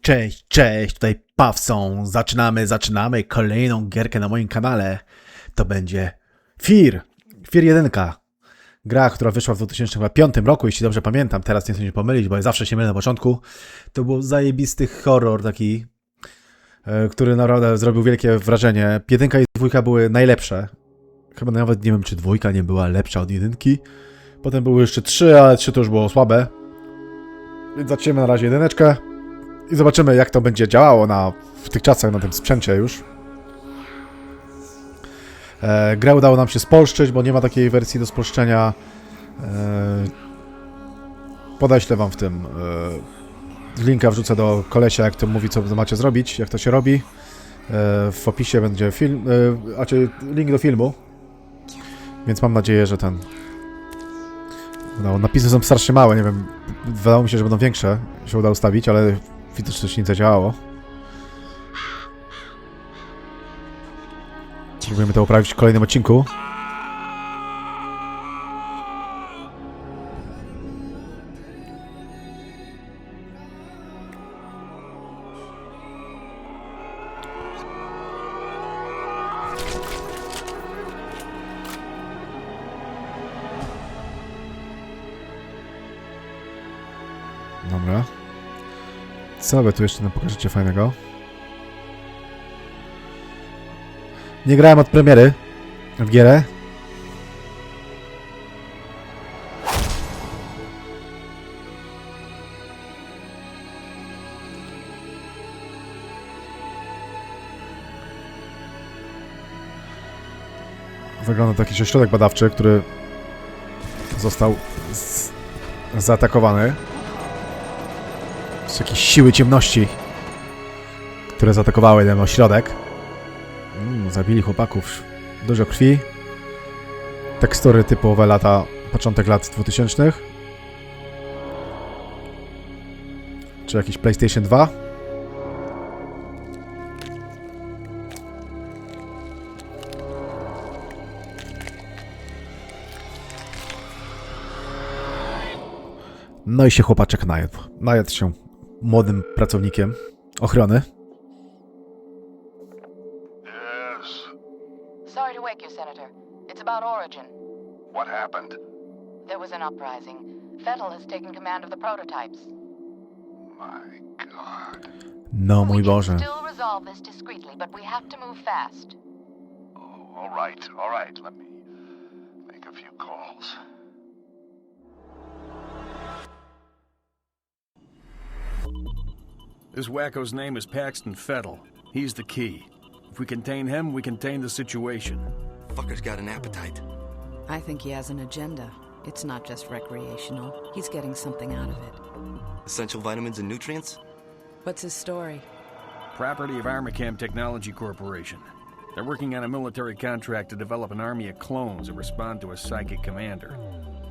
Cześć, cześć, tutaj Pawson. Zaczynamy, zaczynamy kolejną gierkę na moim kanale. To będzie Fear, Fear 1. Gra, która wyszła w 2005 roku, jeśli dobrze pamiętam. Teraz nie chcę się pomylić, bo ja zawsze się mylę na początku. To był zajebisty horror taki, e, który naprawdę zrobił wielkie wrażenie. Jedynka i dwójka były najlepsze. Chyba nawet nie wiem, czy dwójka nie była lepsza od jedynki. Potem były jeszcze trzy, ale trzy to już było słabe. Więc zaczniemy na razie jedyneczkę. I zobaczymy, jak to będzie działało na, w tych czasach, na tym sprzęcie już. E, grę udało nam się spolszczyć, bo nie ma takiej wersji do spolszczenia. E, podeślę wam w tym. E, linka wrzucę do kolesia, jak to mówi, co macie zrobić, jak to się robi. E, w opisie będzie film, e, znaczy link do filmu. Więc mam nadzieję, że ten. No, napisy są strasznie małe, nie wiem. Wydawało mi się, że będą większe, się uda ustawić, ale widocznie coś nie zadziałało. Spróbujemy to uprawić w kolejnym odcinku. Co wy tu jeszcze nam pokażecie fajnego? Nie grałem od premiery w gierę. Wygląda to jakiś ośrodek badawczy, który został z... Z jakieś siły ciemności, które zaatakowały ten ośrodek. Mm, zabili chłopaków. Dużo krwi. Tekstury typowe lata, początek lat 2000. Czy jakiś PlayStation 2? No i się chłopaczek najadł. Najadł się młodym pracownikiem ochrony. Yes. Sorry to wake you, Senator. It's about Origin. What happened? There was an uprising. Fettel has taken command of the prototypes. My God. No mój we can Boże. still resolve this discreetly, but we have to move fast. Oh, all right, all right. Let me make a few calls. This wacko's name is Paxton Fettel. He's the key. If we contain him, we contain the situation. Fucker's got an appetite. I think he has an agenda. It's not just recreational. He's getting something out of it. Essential vitamins and nutrients? What's his story? Property of Armacam Technology Corporation. They're working on a military contract to develop an army of clones that respond to a psychic commander.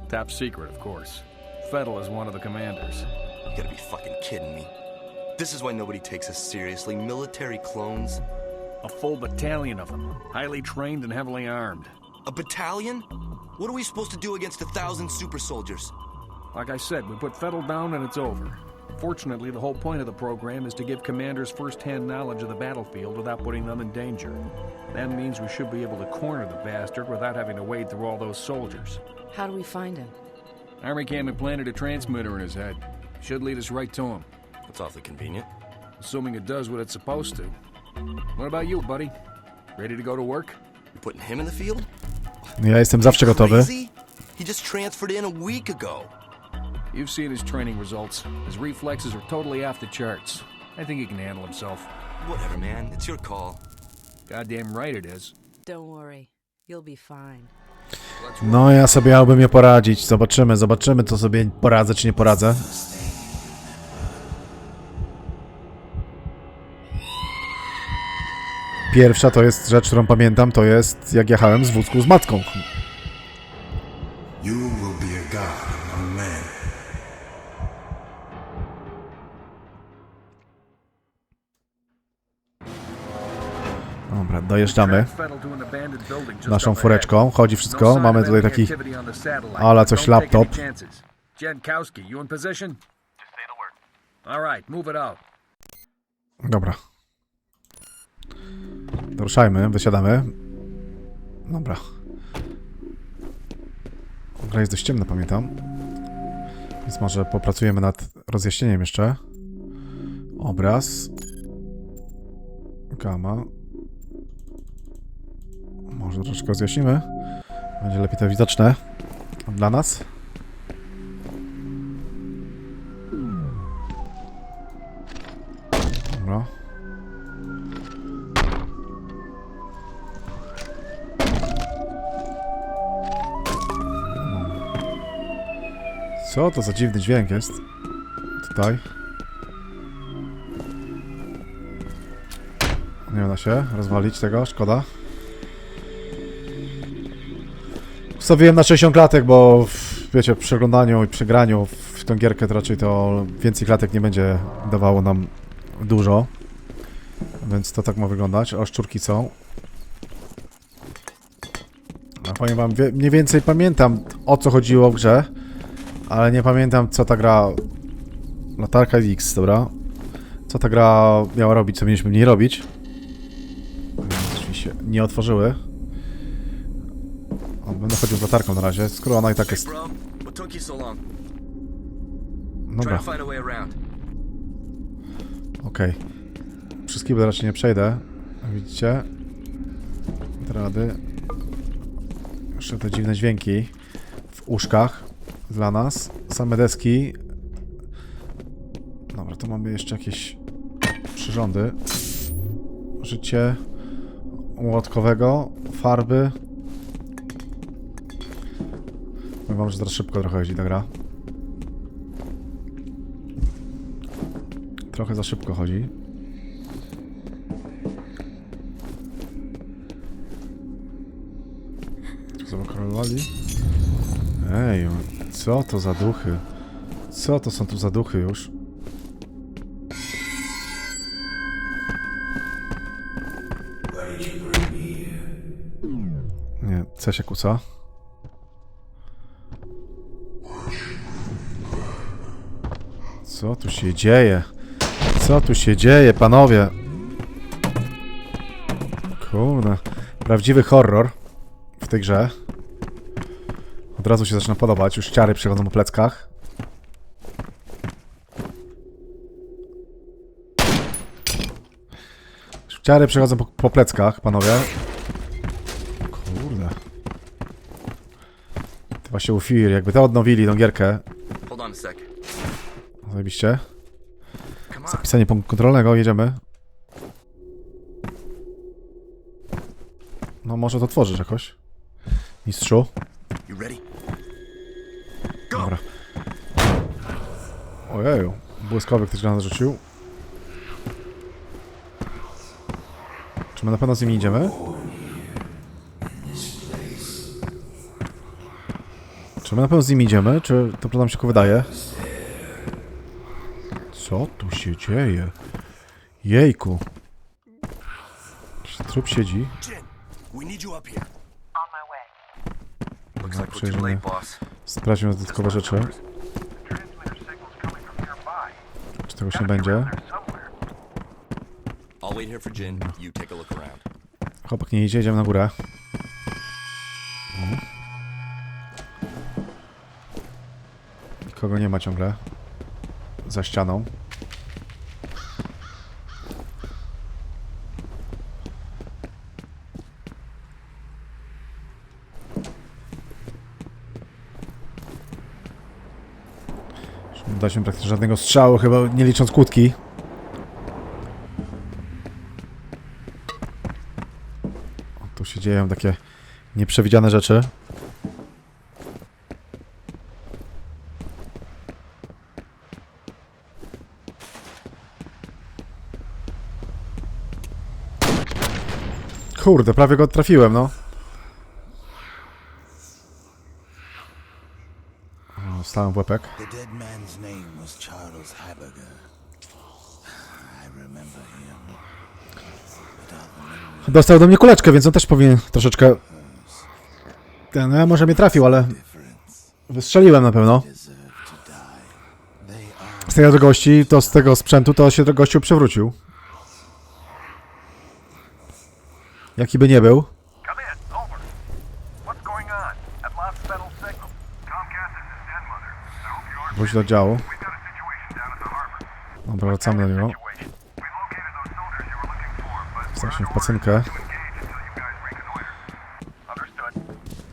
Top secret, of course. Fettel is one of the commanders. You gotta be fucking kidding me. This is why nobody takes us seriously. Military clones? A full battalion of them, highly trained and heavily armed. A battalion? What are we supposed to do against a thousand super soldiers? Like I said, we put Fettel down and it's over. Fortunately, the whole point of the program is to give commanders first-hand knowledge of the battlefield without putting them in danger. That means we should be able to corner the bastard without having to wade through all those soldiers. How do we find him? Army Cam implanted a transmitter in his head. Should lead us right to him, That's awfully convenient. assuming it does what it's supposed to. What about you, buddy? Ready to go to work? You're putting him in the field? Ja jestem zawsze gotowy. Crazy? He just transferred in a week ago. You've seen his training results. His reflexes are totally off the charts. I think he can handle himself. Whatever, man. It's your call. Goddamn right it is. Don't worry. You'll be fine. No ja sobie miałbym je poradzić. Zobaczymy, zobaczymy, co sobie poradzę, czy nie poradzę. Pierwsza to jest rzecz, którą pamiętam, to jest jak jechałem z wózku z matką. You will be a god among men. Dobra, dojeżdżamy naszą fureczką. Chodzi No wszystko. sign Mamy tutaj taki ala coś laptop. Dobra. Ruszajmy, wysiadamy. Dobra. Gra jest dość ciemna, pamiętam. Więc może popracujemy nad rozjaśnieniem jeszcze. Obraz. Gama. Może troszeczkę rozjaśnimy. Będzie lepiej to widoczne dla nas. Dobra. Co to za dziwny dźwięk jest? Tutaj. Nie uda się rozwalić tego, szkoda. Ustawiłem na 60 klatek, bo w, wiecie, przy oglądaniu i przy graniu w tą gierkę to raczej to więcej klatek nie będzie dawało nam dużo. Więc to tak ma wyglądać. O, szczurki są. A powiem wam, mniej więcej pamiętam o co chodziło w grze, ale nie pamiętam co ta gra... Latarka X, dobra. Co ta gra miała robić, co mieliśmy w niej robić. Drzwi się nie otworzyły. O, będę chodził z latarką na razie, skoro ona i tak jest... Dobra, okej. Wszystkiego raczej nie przejdę. Widzicie? Rady. Jeszcze te dziwne dźwięki w uszkach dla nas. Same deski. Dobra, tu mamy jeszcze jakieś przyrządy. Życie łotkowego, farby. Powiem wam, że teraz szybko trochę chodzi ta gra. Trochę za szybko chodzi. Zabakrolowali? Ej, co to za duchy? Co to są tu za duchy już? Nie, C się. Co tu się dzieje? Co tu się dzieje, panowie? Kurde. Prawdziwy horror w tej grze. Razu się zaczyna podobać. Już ciary przychodzą po pleckach. Już ciary przychodzą po, po pleckach, panowie. Kurde. To właśnie ufir, jakby to odnowili tą gierkę. Zajebiście. Zapisanie punktu kontrolnego, jedziemy. No może to tworzysz jakoś. Mistrzu. You ready? Dobra. Ojeju. Błyskowy ktoś na nas rzucił. Czy my na pewno z nimi idziemy? Czy my na pewno z nimi idziemy? Czy to nam się tylko wydaje? Co tu się dzieje? Jejku. Czy trup siedzi? Jin, we need you up here. Looks like we're too Przejrzymy. Sprawdźmy dodatkowe rzeczy. Czy tego się będzie? Chłopak nie idzie, idziemy na górę. Nikogo nie ma ciągle. Za ścianą. Nie daliśmy praktycznie żadnego strzału, chyba nie licząc kłódki. Tu się dzieją takie nieprzewidziane rzeczy. Kurde, prawie go trafiłem, no. dostałem w łepek. Dostał do mnie kuleczkę, więc on też powinien troszeczkę... Ten, no, może mnie trafił, ale... Wystrzeliłem na pewno. Z tej odległości, to z tego sprzętu, to się gościu przewrócił. Jaki by nie był. W pacynkę. engage until you guys reconnoiter. Understood.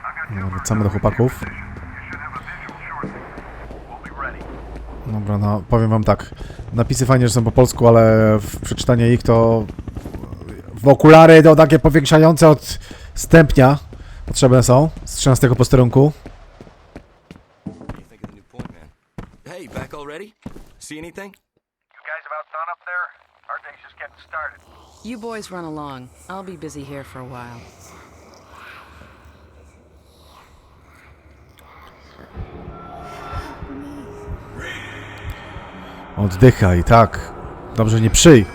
I've got Dobra, wracamy do chłopaków. Dobra, no powiem wam tak. Napisy fajnie, że są po polsku, ale w przeczytanie ich to w okulary to takie powiększające od stępnia potrzebne są z 13 posterunku. What do you think of the new point, man? Hey, back already? See anything? You guys about done up there? Our day's just getting started. You boys run along. I'll be busy here for a while. Oddychaj, tak. Dobrze, nie przyj.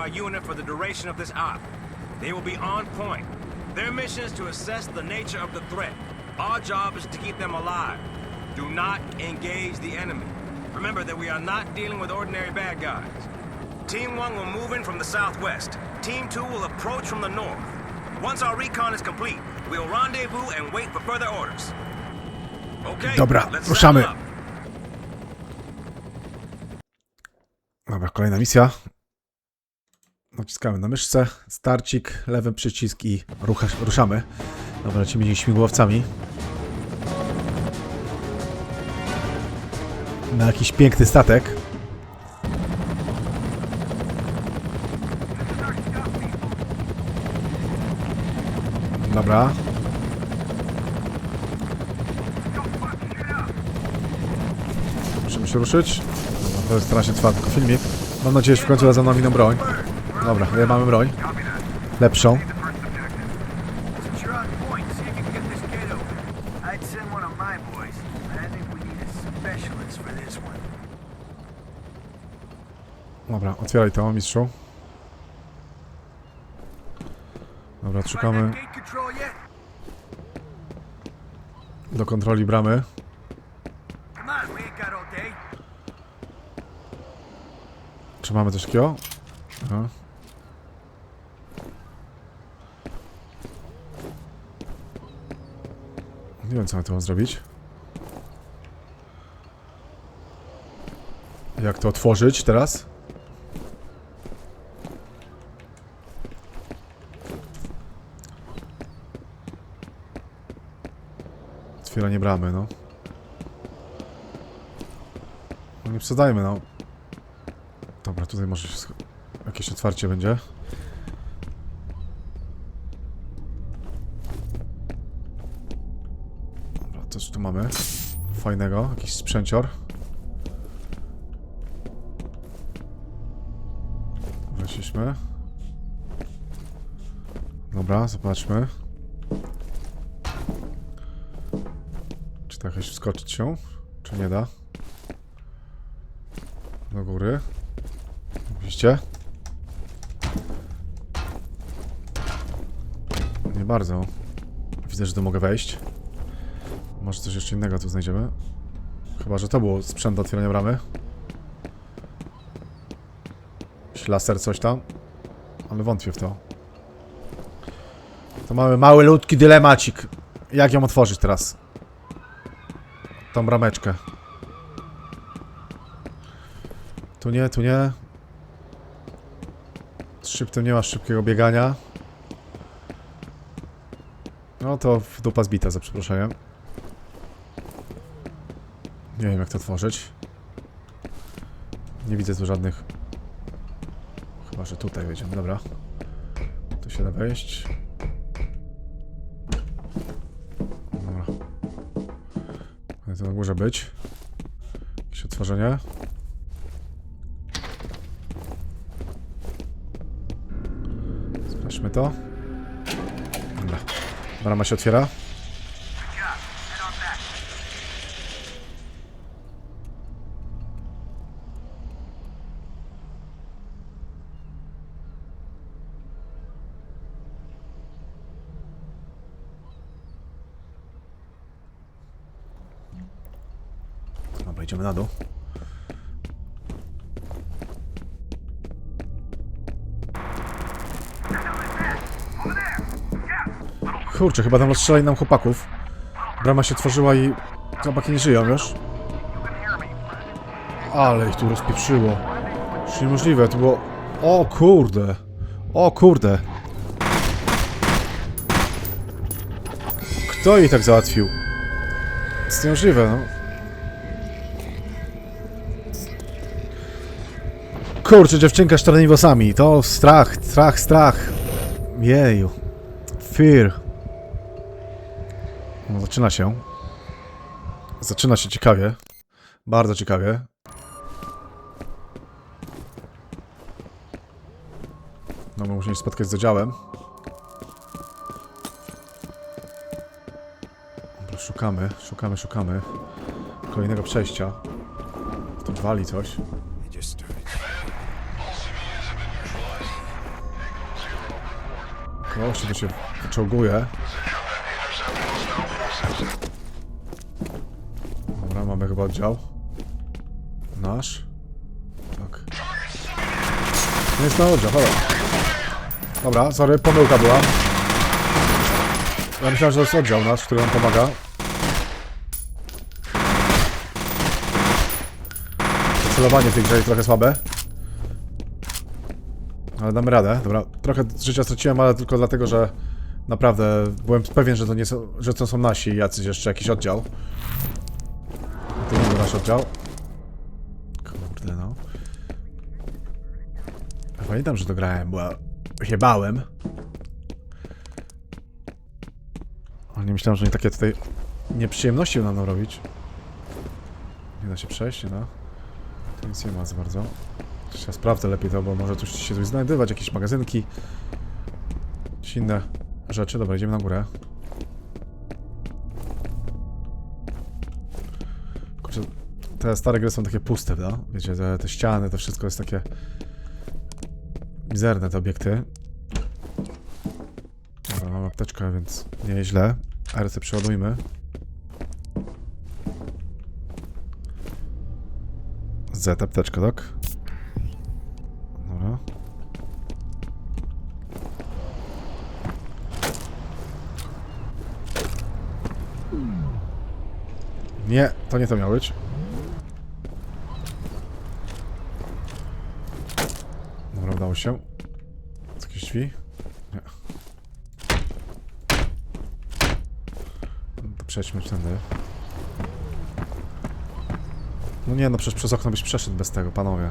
Our unit for the duration of this op. They will be on point. Their mission is to assess the nature of the threat. Our job is to keep them alive. Do not engage the enemy. Remember that we are not dealing with ordinary bad guys. Team 1 will move in from the southwest. Team 2 will approach from the north. Once our recon is complete, we'll rendezvous and wait for further orders. Okay, Dobra, let's ruszamy. Dobra, kolejna misja. Naciskamy na myszce, starcik, lewy przycisk i rucha, ruszamy. Dobra, lecimy dziś śmigłowcami. Na jakiś piękny statek. Dobra. Musimy się ruszyć. To jest strasznie trwa tylko filmik. Mam nadzieję, że w końcu da za nami broń. Dobra, ja mamy broń. Lepszą. Dobra, otwieraj to, mistrzu. Dobra, szukamy do kontroli bramy. Czy mamy coś takiego? Nie wiem, co mam tu mam zrobić. Jak to otworzyć teraz? Otwieranie bramy, no. No nie przesadzajmy, no. Dobra, tutaj może się jakieś otwarcie będzie. Tu mamy fajnego, jakiś sprzęcior. Weszliśmy. Dobra, zobaczmy. Czy da jakoś wskoczyć się? Czy nie da? Do góry. Widzicie? Nie bardzo. Widzę, że tu mogę wejść. Może coś jeszcze innego tu znajdziemy. Chyba, że to było sprzęt do otwierania bramy. Laser, coś tam. Ale wątpię w to. To mamy mały, ludki dylemacik. Jak ją otworzyć teraz? Tą brameczkę. Tu nie, tu nie. Z szybtem nie ma szybkiego biegania. No to w dupa zbita, za przeproszeniem. Nie wiem jak to tworzyć. Nie widzę tu żadnych... Chyba, że tutaj wejdziemy, dobra. Tu się da wejść. Dobra. Ale to na górze być. Jakieś otworzenie. Sprawdźmy to. Dobra. Brama się otwiera. idziemy na dół. Kurczę, chyba tam rozstrzelali nam chłopaków. Brama się otworzyła i chłopaki nie żyją, wiesz? Ale ich tu rozpieprzyło. Już niemożliwe, to było... O kurde! O kurde! Kto jej tak załatwił? To jest niemożliwe, no. Kurczę, dziewczynka z czarnymi włosami. To strach, strach, strach. Jeju. Fear. Zaczyna się. Zaczyna się ciekawie. Bardzo ciekawie. No, my musimy się spotkać z oddziałem. Dobra, szukamy, szukamy, szukamy. Kolejnego przejścia. Tu wali coś. Gościu tu się wyczołguje. Mamy chyba oddział. Nasz. Tak. Nie jest na oddział, dobra. Dobra, sorry, pomyłka była. Ja myślałem, że to jest oddział nasz, który nam pomaga. Celowanie w tej grze jest trochę słabe. Ale damy radę. Dobra, trochę życia straciłem, ale tylko dlatego, że naprawdę byłem pewien, że to nie są, że to są nasi jacyś jeszcze jakiś oddział. To nie nasz oddział. Kurde no. Pamiętam, że to grałem, bo się bałem. Ale nie myślałem, że oni takie tutaj nieprzyjemności będą robić. Nie da się przejść, nie da. Tu nic nie ma za bardzo. Ja sprawdzę lepiej to, bo może tu się coś znajdywać, jakieś magazynki. Jakieś inne rzeczy. Dobra, idziemy na górę. Te stare gry są takie puste, no? Wiecie, te, te ściany, to wszystko jest takie... Mizerne te obiekty. Dobra, mam apteczkę, więc nieźle. RC przeładujmy. Z apteczka, tak? Dobra. Nie, to nie to miało być. Dobra, udało się. Jakieś drzwi? Nie. No To przejdźmy tędy. No nie, no przecież przez okno byś przeszedł bez tego, panowie.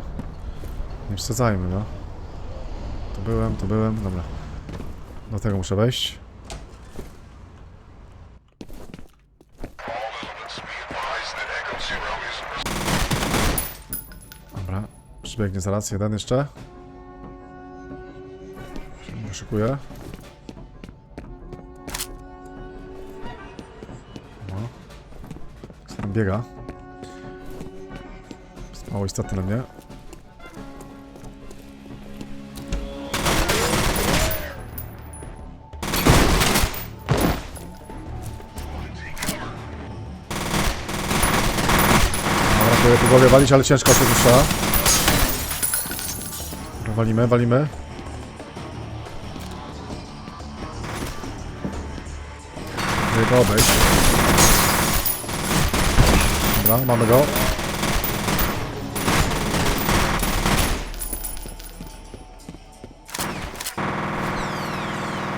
Nie przesadzajmy, no. Tu byłem, tu byłem, dobra. Do tego muszę wejść. Dobra, przybiegnie zaraz, jeden jeszcze. Tam biega. Jest mało istotny na mnie. Próbuję walić, ale ciężko się. Dobra, walimy, walimy. Go obejść. Dobra, mamy go.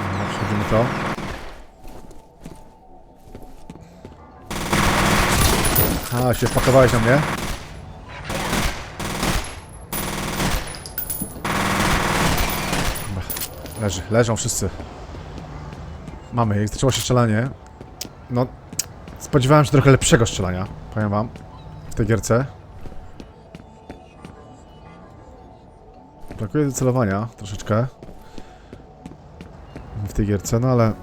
Dobra, przechodzimy to. A, się wpakowałeś na mnie. Leży, leżą wszyscy. Mamy ich, zaczęło się strzelanie. No, spodziewałem się trochę lepszego strzelania, powiem wam, w tej gierce. Brakuje do celowania troszeczkę w tej gierce, no ale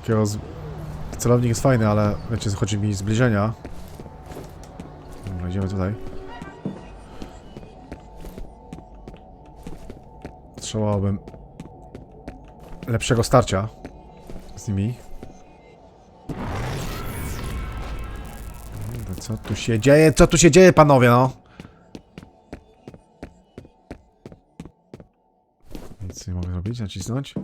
takiego z... celownik jest fajny, ale wiecie, chodzi mi zbliżenia. Dobra, idziemy tutaj. Potrzebowałbym lepszego starcia z nimi. Co tu się dzieje? Co tu się dzieje, panowie, no? Nic nie mogę zrobić, nacisnąć.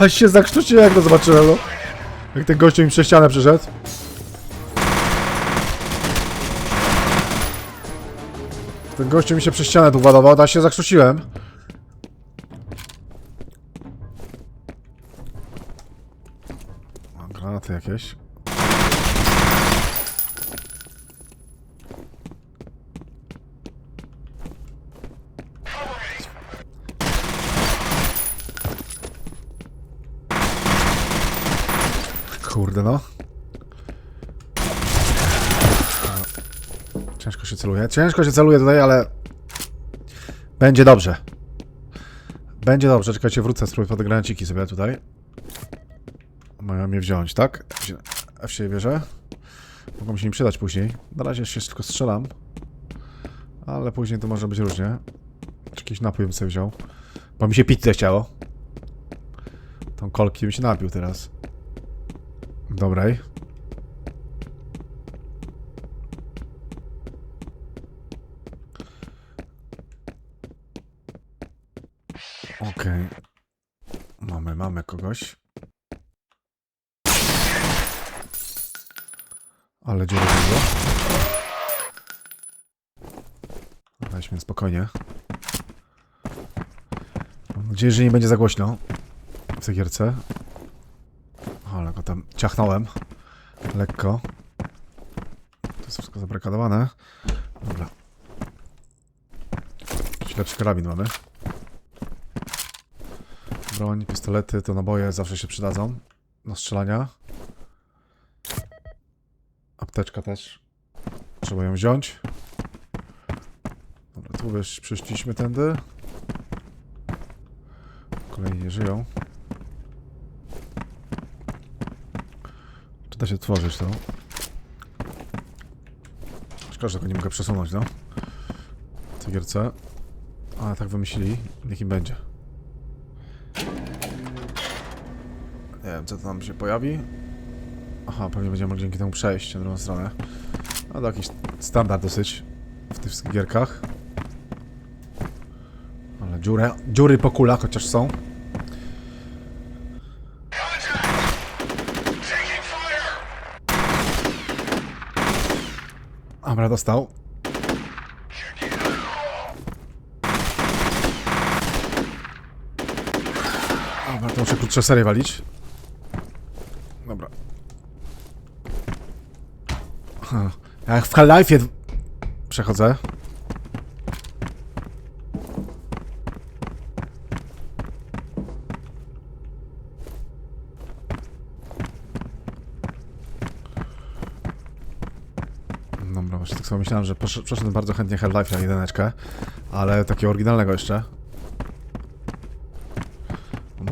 Aż się zakrztusiłem, jak to zobaczyłem, no. Jak ten gościu mi przez ścianę przyszedł. Ten gościu mi się przez ścianę tu władował, a się zakrztusiłem. Mam granaty jakieś. Kurde no. Ciężko się celuje. Ciężko się celuje tutaj, ale... Będzie dobrze. Będzie dobrze. Czekajcie, wrócę, spróbuję pod granaciki sobie tutaj. Mają mnie wziąć, tak? F się- bierze. Mogą mi się im przydać później. Na razie się tylko strzelam. Ale później to może być różnie. Czy jakiś napój bym sobie wziął. Bo mi się pizzę chciało. Tą kolki bym się napił teraz. Dobrej. Okej. Mamy, mamy kogoś. Ale dziura było. Weźmy spokojnie. Mam nadzieję, że nie będzie za głośno w tej gierce. Ale go tam ciachnąłem. Lekko. To jest wszystko zabrakadowane. Dobra. Jakiś lepszy karabin mamy. Broń, pistolety, to naboje zawsze się przydadzą. Do strzelania. Apteczka też. Trzeba ją wziąć. Dobra, tu już przeszliśmy tędy. Kolejni nie żyją. Czy da się tworzyć to? Szkoda, że tego nie mogę przesunąć, no. W tej gierce. Ale tak wymyślili. Niech im będzie. Nie co tam się pojawi. Aha, pewnie będziemy mogli dzięki temu przejść na drugą stronę. No to jakiś standard dosyć w tych wszystkich gierkach. Ale dziurę, dziury po kulach chociaż są. Dobra, dostał. Dobra, to muszę krótsze serie walić. Dobra. Jak w Half-Life'ie przechodzę. Dobra, właśnie tak sobie myślałem, że posz- przeszedłem bardzo chętnie Half-Life'a jedyneczkę, ale takiego oryginalnego jeszcze.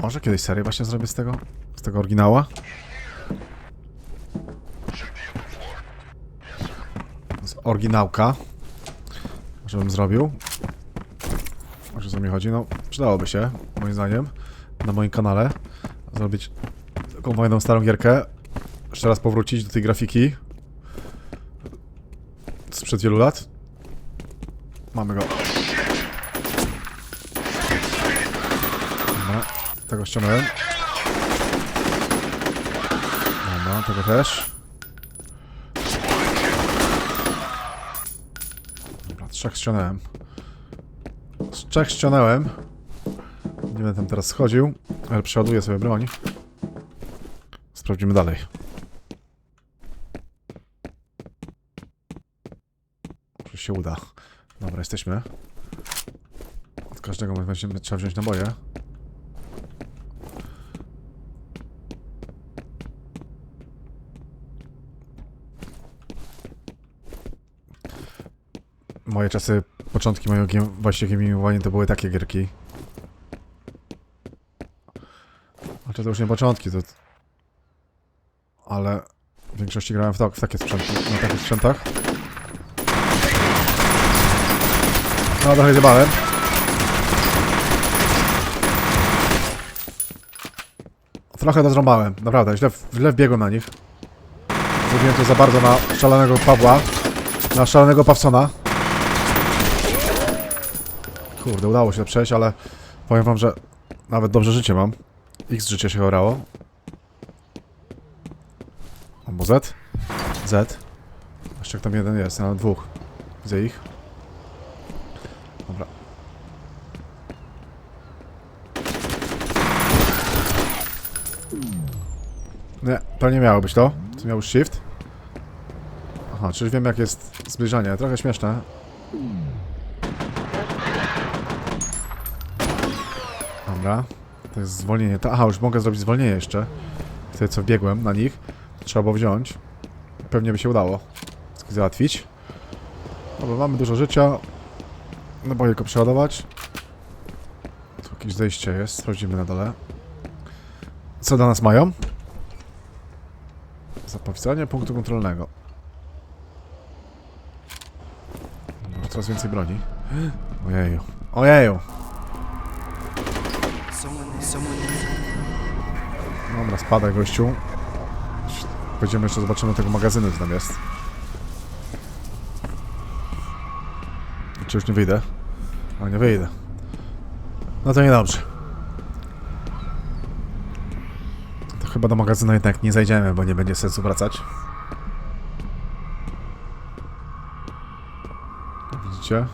Może kiedyś serię właśnie zrobię z tego? Z tego oryginała? Oryginałka. Może bym zrobił. Może co mi chodzi? No, przydałoby się, moim zdaniem, na moim kanale zrobić taką fajną starą gierkę. Jeszcze raz powrócić do tej grafiki. Sprzed wielu lat. Mamy go. Dobra, tego ściągnąłem. Dobra, tego też. Dobra, trzech ściągnąłem. Z trzech ściągnąłem. Nie będę tam teraz schodził, ale przeładuję sobie broń. Sprawdzimy dalej. Może się uda. Dobra, jesteśmy. Od każdego będziemy trzeba wziąć naboje. Moje czasy, początki mojego game, właśnie gamingowania to były takie gierki. Znaczy to już nie początki, to... Ale w większości grałem w, tak, w takie sprzęty, na takich sprzętach. No trochę zjebałem. Trochę to zrąbałem, naprawdę, źle, źle wbiegłem na nich. Zrobiłem to za bardzo na szalonego Pawła, na szalonego Pawsona. Kurde, udało się przejść, ale powiem wam, że nawet dobrze życie mam. X życie się orało. Albo Z. Z. Jeszcze tam jeden jest, nawet dwóch. Widzę ich. Dobra. Nie, to nie miało być to. To miał shift. Aha, czyli wiem jak jest zbliżanie. Trochę śmieszne. Dobra. To jest zwolnienie. To, aha, już mogę zrobić zwolnienie jeszcze. Wtedy co biegłem na nich. Trzeba było wziąć. Pewnie by się udało. Załatwić. Dobra, mamy dużo życia. No boję go przeładować. Tu jakieś zejście jest. Sprawdzimy na dole. Co do nas mają? Zapowiedzenie punktu kontrolnego. Może coraz więcej broni. Ojeju. Ojeju. Dobra, spadaj gościu. Będziemy jeszcze zobaczymy tego magazynu, co tam jest. Czy już nie wyjdę? O, nie wyjdę. No to niedobrze. To chyba do magazynu jednak nie zajdziemy, bo nie będzie sensu wracać. Widzicie?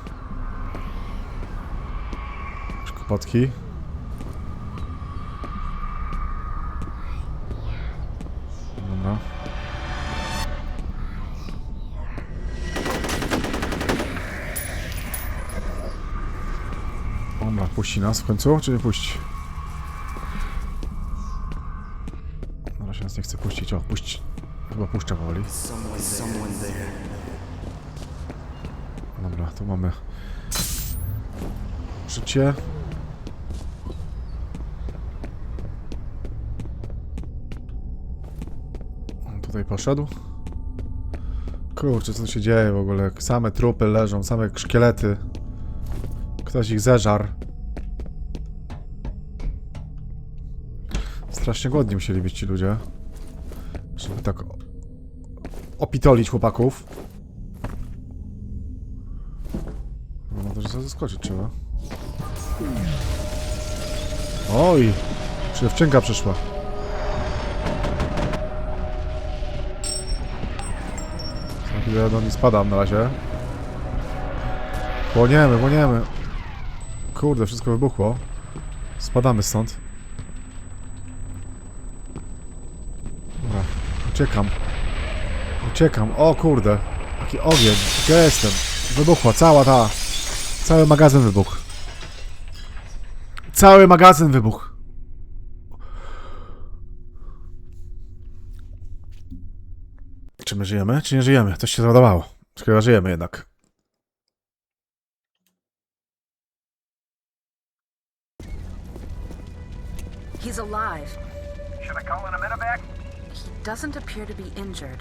Już puści nas w końcu, czy nie puści? Na razie nas nie chce puścić. O, puść. Chyba puszcza powoli. Dobra, tu mamy życie. Tutaj poszedł. Kurczę, co się dzieje w ogóle? Same trupy leżą, same szkielety. Ktoś ich zeżarł. Strasznie głodni musieli być ci ludzie. Żeby tak opitolić chłopaków. No to, że zaskoczyć trzeba. Oj! Dziewczynka przyszła. Za chwilę do niej spadam na razie. Płoniemy, płoniemy. Kurde, wszystko wybuchło. Spadamy stąd. Dobra, uciekam. Uciekam. O kurde. Jaki ogień. Gdzie ja jestem? Wybuchła cała ta... Cały magazyn wybuchł. Cały magazyn wybuchł. Czy my żyjemy, czy nie żyjemy? Coś się załadowało. Chyba żyjemy jednak. He's alive. Should I call in a medevac? He doesn't appear to be injured,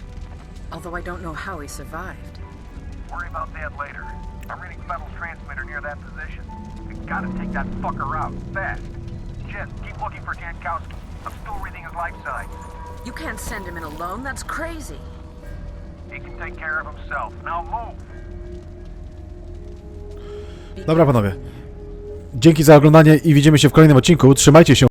although I don't know how he survived. Worry about that later. I'm reading Federal's transmitter near that position. We gotta take that fucker out, fast. Jen, keep looking for Jankowski. I'm still reading his life signs. You can't send him in alone, that's crazy. He can take care of himself. Now move. Dobra panowie. Dzięki za oglądanie i widzimy się w kolejnym odcinku. Trzymajcie się.